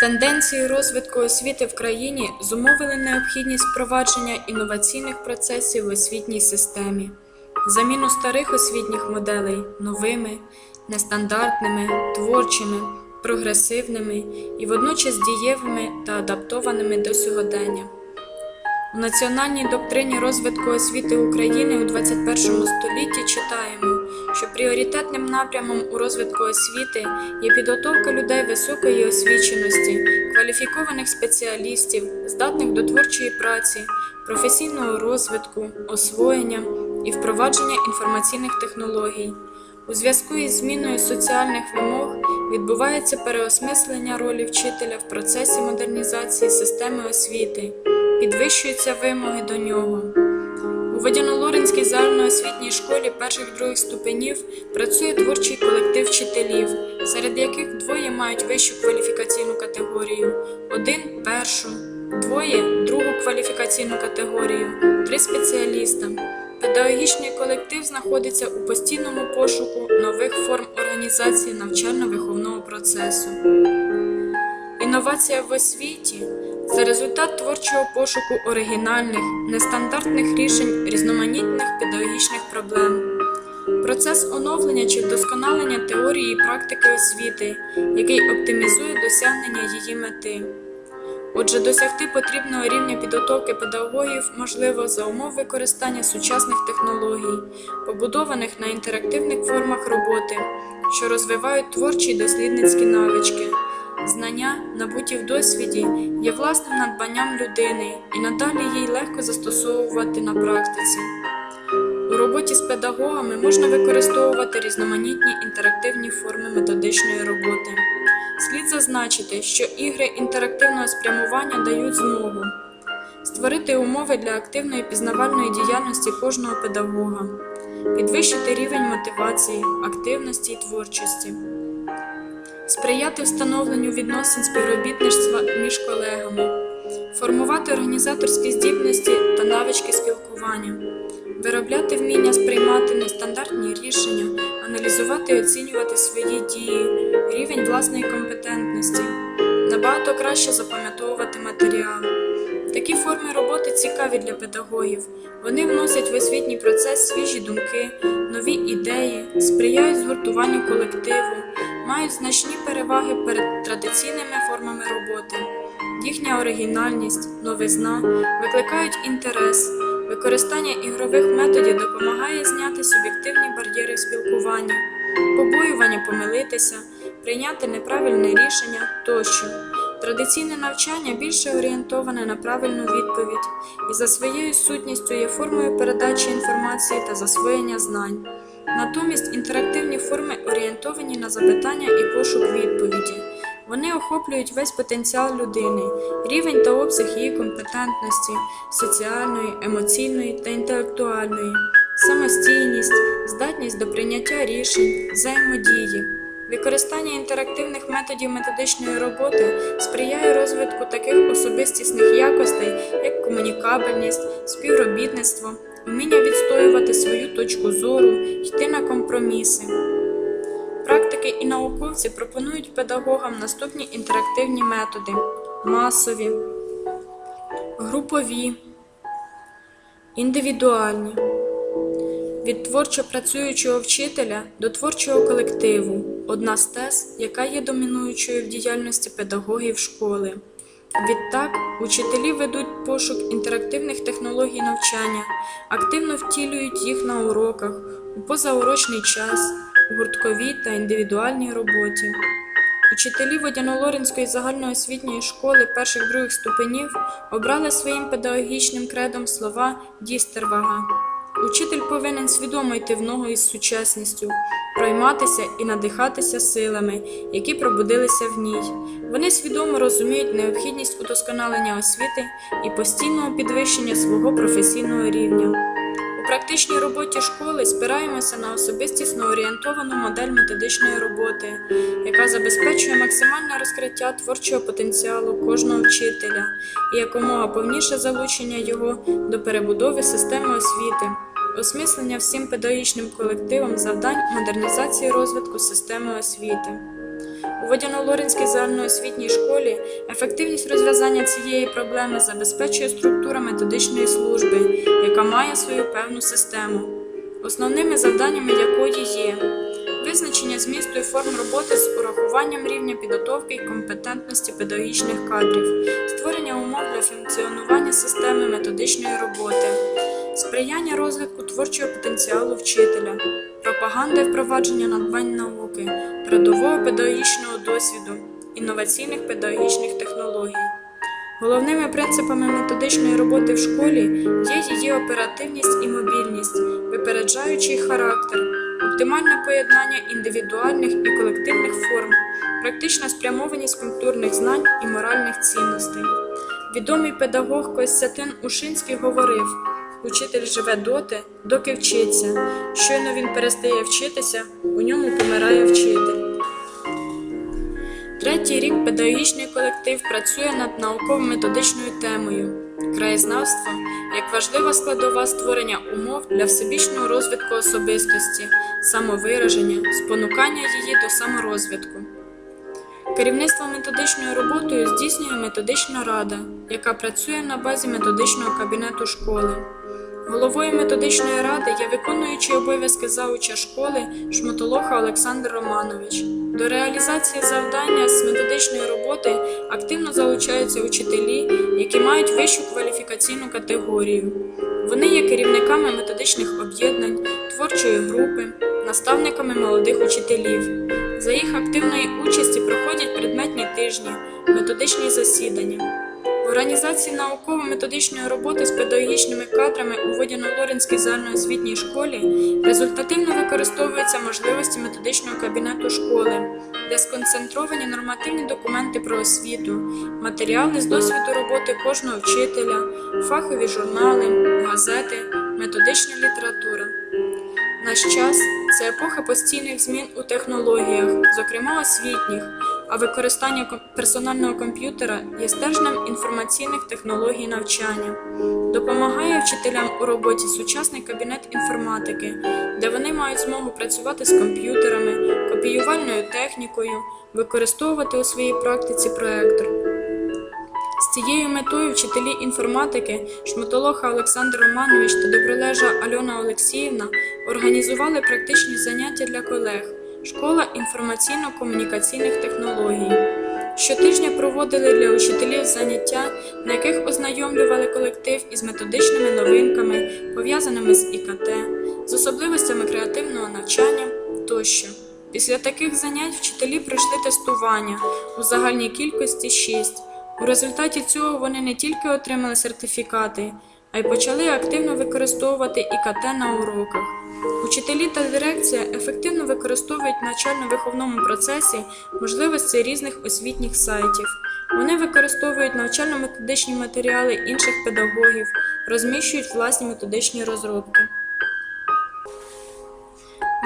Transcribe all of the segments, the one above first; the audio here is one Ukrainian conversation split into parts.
Тенденції розвитку освіти в країні зумовили необхідність впровадження інноваційних процесів в освітній системі, заміну старих освітніх моделей новими, нестандартними, творчими, прогресивними і водночас дієвими та адаптованими до сьогодення. У національній доктрині розвитку освіти України у 21 столітті читаємо, що пріоритетним напрямом у розвитку освіти є підготовка людей високої освіченості, кваліфікованих спеціалістів, здатних до творчої праці, професійного розвитку, освоєння і впровадження інформаційних технологій. У зв'язку із зміною соціальних вимог відбувається переосмислення ролі вчителя в процесі модернізації системи освіти, підвищуються вимоги до нього. У Водяно-Лоринській загальноосвітній школі перших-других ступенів працює творчий колектив вчителів, серед яких двоє мають вищу кваліфікаційну категорію, один першу, двоє другу кваліфікаційну категорію, три спеціаліста. Педагогічний колектив знаходиться у постійному пошуку нових форм організації навчально-виховного процесу. Інновація в освіті це результат творчого пошуку оригінальних, нестандартних рішень різноманітних педагогічних проблем. Процес оновлення чи вдосконалення теорії і практики освіти, який оптимізує досягнення її мети. Отже, досягти потрібного рівня підготовки педагогів можливо за умов використання сучасних технологій, побудованих на інтерактивних формах роботи, що розвивають творчі дослідницькі навички. Знання, набуті в досвіді, є власним надбанням людини і надалі їй легко застосовувати на практиці. У роботі з педагогами можна використовувати різноманітні інтерактивні форми методичної роботи. Слід зазначити, що ігри інтерактивного спрямування дають змогу створити умови для активної пізнавальної діяльності кожного педагога, підвищити рівень мотивації, активності і творчості, сприяти встановленню відносин співробітництва між колегами, формувати організаторські здібності та навички спілкування, виробляти вміння сприймати нестандартні рішення, аналізувати і оцінювати свої дії, рівень власної компетентності, набагато краще запам'ятовувати матеріал. Такі форми роботи цікаві для педагогів. Вони вносять в освітній процес свіжі думки, нові ідеї, сприяють згуртуванню колективу, мають значні переваги перед традиційними формами роботи. Їхня оригінальність, новизна викликають інтерес. Використання ігрових методів допомагає зняти суб'єктивні бар'єри спілкування, побоювання помилитися, прийняти неправильне рішення тощо. Традиційне навчання більше орієнтоване на правильну відповідь і за своєю сутністю є формою передачі інформації та засвоєння знань. Натомість інтерактивні форми орієнтовані на запитання і пошук відповіді. Вони охоплюють весь потенціал людини, рівень та обсяг її компетентності, соціальної, емоційної та інтелектуальної, самостійність, здатність до прийняття рішень, взаємодії. Використання інтерактивних методів методичної роботи сприяє розвитку таких особистісних якостей, як комунікабельність, співробітництво, вміння відстоювати свою точку зору, йти на компроміси. Практики і науковці пропонують педагогам наступні інтерактивні методи: масові, групові, індивідуальні, від творчо працюючого вчителя до творчого колективу одна з тез, яка є домінуючою в діяльності педагогів школи. Відтак, учителі ведуть пошук інтерактивних технологій навчання, активно втілюють їх на уроках, у позаурочний час, у гуртковій та індивідуальній роботі. Учителі Водяно-Лоринської загальноосвітньої школи перших других ступенів обрали своїм педагогічним кредом слова Дістервага. Учитель повинен свідомо йти в ногу із сучасністю, пройматися і надихатися силами, які пробудилися в ній. Вони свідомо розуміють необхідність удосконалення освіти і постійного підвищення свого професійного рівня. Практичній роботі школи спираємося на особистісно орієнтовану модель методичної роботи, яка забезпечує максимальне розкриття творчого потенціалу кожного вчителя і якомога повніше залучення його до перебудови системи освіти, осмислення всім педагогічним колективом завдань модернізації розвитку системи освіти. У Водяно-Лоринській загальноосвітній школі ефективність розв'язання цієї проблеми забезпечує структура методичної служби, яка має свою певну систему, основними завданнями якої є визначення змісту і форм роботи з урахуванням рівня підготовки і компетентності педагогічних кадрів, створення умов для функціонування системи методичної роботи, сприяння розвитку творчого потенціалу вчителя, пропаганда і впровадження надбань науки, передового педагогічного досвіду, інноваційних педагогічних технологій. Головними принципами методичної роботи в школі є її оперативність і мобільність, випереджаючий характер, оптимальне поєднання індивідуальних і колективних форм, практична спрямованість культурних знань і моральних цінностей. Відомий педагог Костянтин Ушинський говорив: учитель живе доти, доки вчиться. Щойно він перестає вчитися, у ньому помирає вчитель. Третій рік педагогічний колектив працює над науково-методичною темою краєзнавство як важлива складова створення умов для всебічного розвитку особистості, самовираження, спонукання її до саморозвитку. Керівництво методичною роботою здійснює методична рада, яка працює на базі методичного кабінету школи. Головою методичної ради є виконуючий обов'язки зауча школи Шмотолоха Олександр Романович. До реалізації завдання з методичної роботи активно залучаються учителі, які мають вищу кваліфікаційну категорію. Вони є керівниками методичних об'єднань, творчої групи, наставниками молодих учителів. За їх активної участі проходять предметні тижні, методичні засідання. Організації науково-методичної роботи з педагогічними кадрами у Водяно-Лоринській загальноосвітній школі результативно використовуються можливості методичного кабінету школи, де сконцентровані нормативні документи про освіту, матеріали з досвіду роботи кожного вчителя, фахові журнали, газети, методична література. Наш час це епоха постійних змін у технологіях, зокрема освітніх, а використання персонального комп'ютера є стержнем інформаційних технологій навчання, допомагає вчителям у роботі сучасний кабінет інформатики, де вони мають змогу працювати з комп'ютерами, копіювальною технікою, використовувати у своїй практиці проектор. З цією метою вчителі інформатики Шмотолоха Олександр Романович та Добролежа Альона Олексіївна організували практичні заняття для колег Школа інформаційно-комунікаційних технологій. Щотижня проводили для учителів заняття, на яких ознайомлювали колектив із методичними новинками, пов'язаними з ІКТ, з особливостями креативного навчання тощо. Після таких занять вчителі пройшли тестування у загальній кількості 6. У результаті цього вони не тільки отримали сертифікати, а й почали активно використовувати ІКТ на уроках. Учителі та дирекція ефективно використовують в навчально-виховному процесі можливості різних освітніх сайтів. Вони використовують навчально-методичні матеріали інших педагогів, розміщують власні методичні розробки.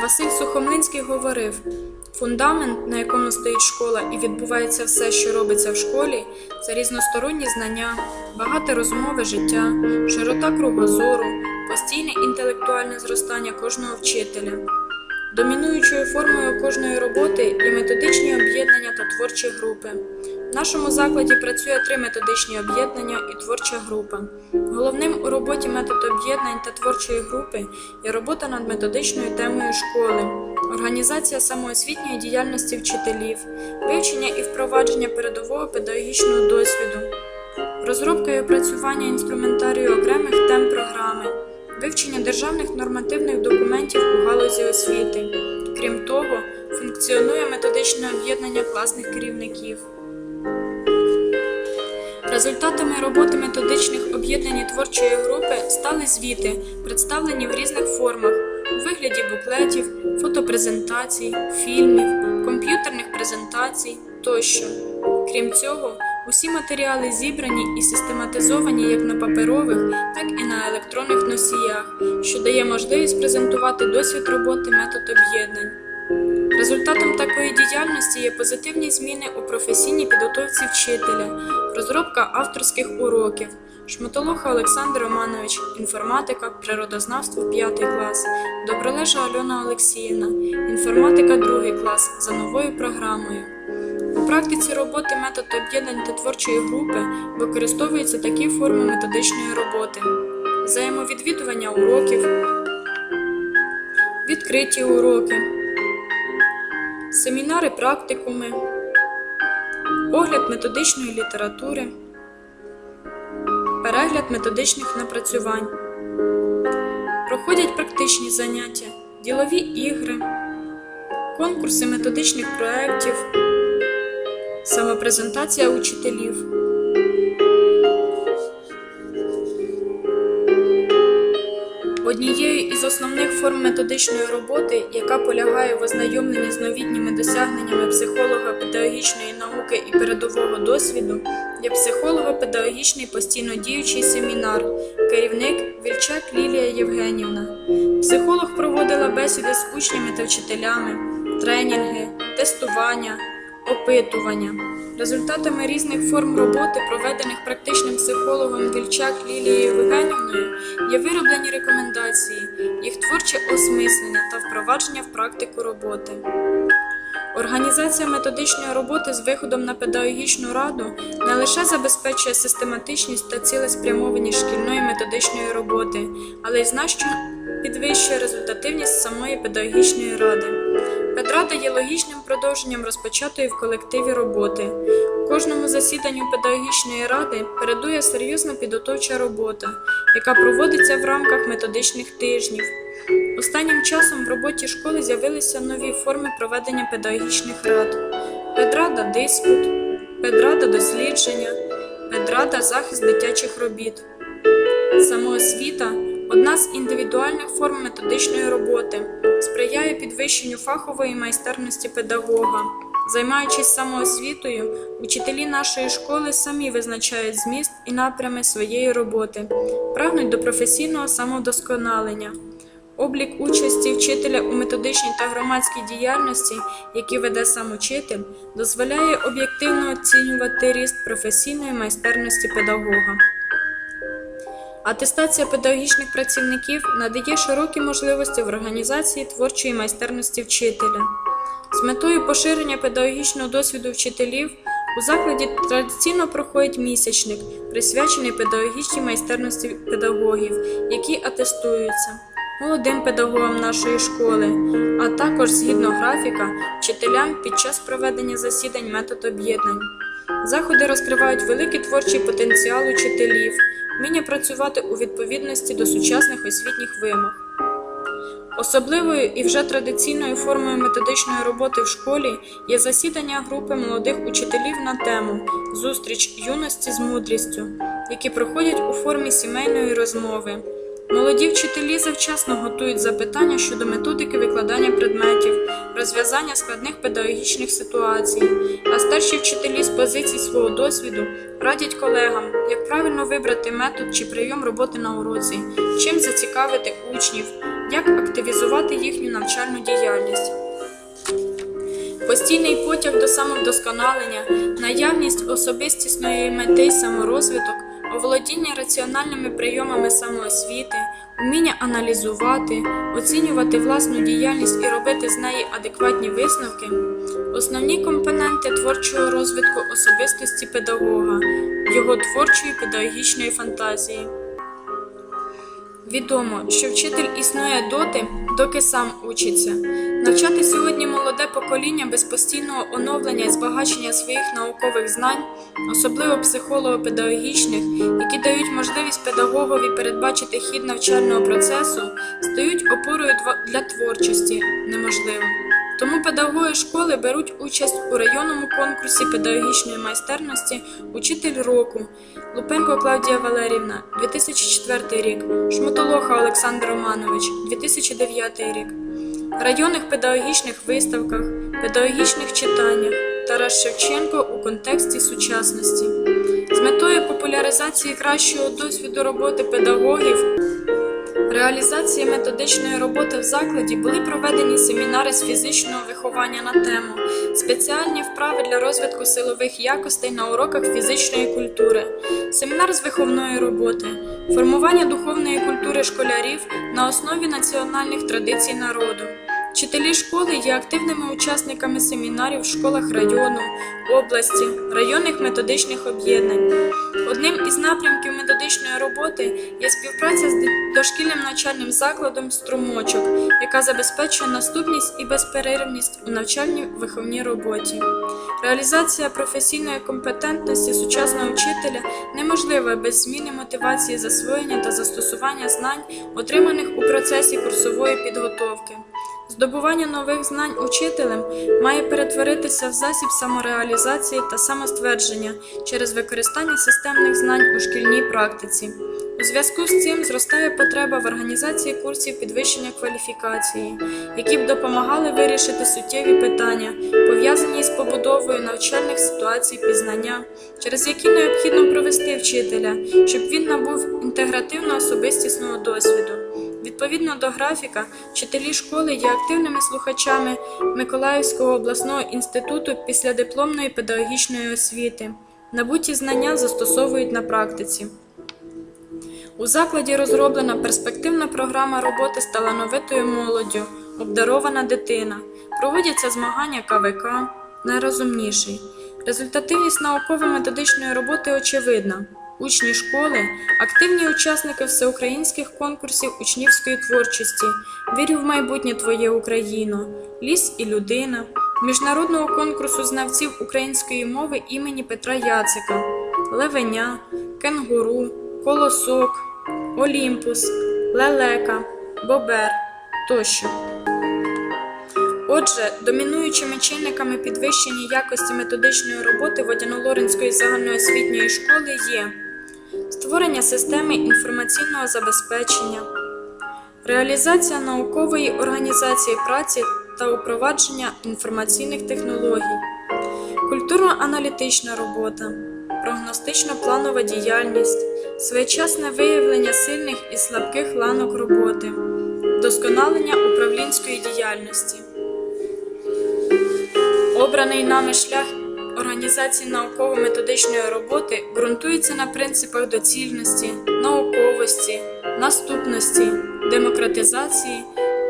Василь Сухомлинський говорив: фундамент, на якому стоїть школа і відбувається все, що робиться в школі, це різносторонні знання, багате розмове життя, широта кругозору, постійне інтелектуальне зростання кожного вчителя. Домінуючою формою кожної роботи є методичні об'єднання та творчі групи. В нашому закладі працює три методичні об'єднання і творча група. Головним у роботі метод об'єднань та творчої групи є робота над методичною темою школи, організація самоосвітньої діяльності вчителів, вивчення і впровадження передового педагогічного досвіду, розробка і опрацювання інструментарію окремих тем програми, вивчення державних нормативних документів у галузі освіти. Крім того, функціонує методичне об'єднання класних керівників. Результатами роботи методичних об'єднань творчої групи стали звіти, представлені в різних формах у вигляді буклетів, фотопрезентацій, фільмів, комп'ютерних презентацій тощо. Крім цього, Усі матеріали зібрані і систематизовані як на паперових, так і на електронних носіях, що дає можливість презентувати досвід роботи метод об'єднань. Результатом такої діяльності є позитивні зміни у професійній підготовці вчителя, розробка авторських уроків, Шмотолоха Олександр Романович, інформатика, природознавство 5 клас, Добролежа Альона Олексіївна, інформатика 2 клас за новою програмою. Практиці роботи метод об'єднань та творчої групи використовуються такі форми методичної роботи: взаємовідвідування уроків, відкриті уроки, семінари практикуми, огляд методичної літератури, перегляд методичних напрацювань, проходять практичні заняття, ділові ігри, конкурси методичних проєктів, самопрезентація учителів. Однією із основних форм методичної роботи, яка полягає в ознайомленні з новітніми досягненнями психолога педагогічної науки і передового досвіду, є психолого-педагогічний постійно діючий семінар, керівник Вільчак Лілія Євгенівна. Психолог проводила бесіди з учнями та вчителями, тренінги, тестування, опитування. Результатами різних форм роботи, проведених практичним психологом Вільчак Лілією Євгенівною, є вироблені рекомендації, їх творче осмислення та впровадження в практику роботи. Організація методичної роботи з виходом на педагогічну раду не лише забезпечує систематичність та цілеспрямованість шкільної методичної роботи, але й значно підвищує результативність самої педагогічної ради. Педрада є логічним продовженням розпочатої в колективі роботи. Кожному засіданню педагогічної ради передує серйозна підготовча робота, яка проводиться в рамках методичних тижнів. Останнім часом в роботі школи з'явилися нові форми проведення педагогічних рад: педрада диспут, педрада дослідження, педрада захист дитячих робіт. Самоосвіта одна з індивідуальних форм методичної роботи, сприяє підвищенню фахової майстерності педагога. Займаючись самоосвітою, учителі нашої школи самі визначають зміст і напрями своєї роботи, прагнуть до професійного самовдосконалення. Облік участі вчителя у методичній та громадській діяльності, які веде сам учитель, дозволяє об'єктивно оцінювати ріст професійної майстерності педагога. Атестація педагогічних працівників надає широкі можливості в організації творчої майстерності вчителя. З метою поширення педагогічного досвіду вчителів у закладі традиційно проходить місячник, присвячений педагогічній майстерності педагогів, які атестуються молодим педагогам нашої школи, а також згідно графіка, вчителям під час проведення засідань метод об'єднань. Заходи розкривають великий творчий потенціал учителів, вміння працювати у відповідності до сучасних освітніх вимог. Особливою і вже традиційною формою методичної роботи в школі є засідання групи молодих учителів на тему Зустріч юності з мудрістю, які проходять у формі сімейної розмови. Молоді вчителі завчасно готують запитання щодо методики викладання предметів, розв'язання складних педагогічних ситуацій, а старші вчителі з позицій свого досвіду радять колегам, як правильно вибрати метод чи прийом роботи на уроці, чим зацікавити учнів, як активізувати їхню навчальну діяльність. Постійний потяг до самовдосконалення, наявність особистісної мети саморозвиток оволодіння раціональними прийомами самоосвіти, уміння аналізувати, оцінювати власну діяльність і робити з неї адекватні висновки, основні компоненти творчого розвитку особистості педагога, його творчої педагогічної фантазії. Відомо, що вчитель існує доти, доки сам учиться. Навчати сьогодні молоде покоління без постійного оновлення і збагачення своїх наукових знань, особливо психолого-педагогічних, які дають можливість педагогові передбачити хід навчального процесу, стають опорою для творчості неможливо. Тому педагоги школи беруть участь у районному конкурсі педагогічної майстерності Учитель року Лупенко Клавдія Валерівна 2004 рік, Шмотолоха Олександр Романович 2009 рік, районних педагогічних виставках, педагогічних читаннях Тарас Шевченко у контексті сучасності. З метою популяризації кращого досвіду роботи педагогів, реалізації методичної роботи в закладі були проведені семінари з фізичного виховання на тему, спеціальні вправи для розвитку силових якостей на уроках фізичної культури, семінар з виховної роботи, формування духовної культури школярів на основі національних традицій народу. Вчителі школи є активними учасниками семінарів в школах району, області, районних методичних об'єднань. Одним із напрямків методичної роботи є співпраця з дошкільним навчальним закладом Струмочок, яка забезпечує наступність і безперервність у навчальній виховній роботі. Реалізація професійної компетентності сучасного вчителя неможлива без зміни мотивації засвоєння та застосування знань, отриманих у процесі курсової підготовки. Здобування нових знань учителем має перетворитися в засіб самореалізації та самоствердження через використання системних знань у шкільній практиці. У зв'язку з цим зростає потреба в організації курсів підвищення кваліфікації, які б допомагали вирішити суттєві питання, пов'язані з побудовою навчальних ситуацій пізнання, через які необхідно провести вчителя, щоб він набув інтегративно особистісного досвіду. Відповідно до графіка, вчителі школи є активними слухачами Миколаївського обласного інституту післядипломної педагогічної освіти. Набуті знання застосовують на практиці. У закладі розроблена перспективна програма роботи з талановитою молоддю, обдарована дитина. Проводяться змагання КВК, найрозумніший. Результативність науково-методичної роботи очевидна. Учні школи активні учасники всеукраїнських конкурсів учнівської творчості. Вірю в майбутнє Твоє Україно, Ліс і людина, міжнародного конкурсу знавців української мови імені Петра Яцика, Левеня, Кенгуру, Колосок, Олімпус, Лелека, Бобер тощо. Отже, домінуючими чинниками підвищення якості методичної роботи Водяно-Лоринської загальноосвітньої школи є створення системи інформаційного забезпечення, реалізація наукової організації праці та упровадження інформаційних технологій, культурно-аналітична робота, прогностично-планова діяльність, своєчасне виявлення сильних і слабких ланок роботи, вдосконалення управлінської діяльності. Обраний нами шлях організації науково-методичної роботи ґрунтується на принципах доцільності, науковості, наступності, демократизації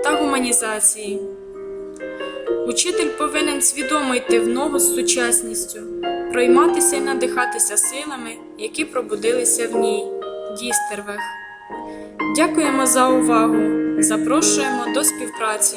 та гуманізації. Учитель повинен свідомо йти в ногу з сучасністю, пройматися і надихатися силами, які пробудилися в ній. Дістервех. Дякуємо за увагу. Запрошуємо до співпраці.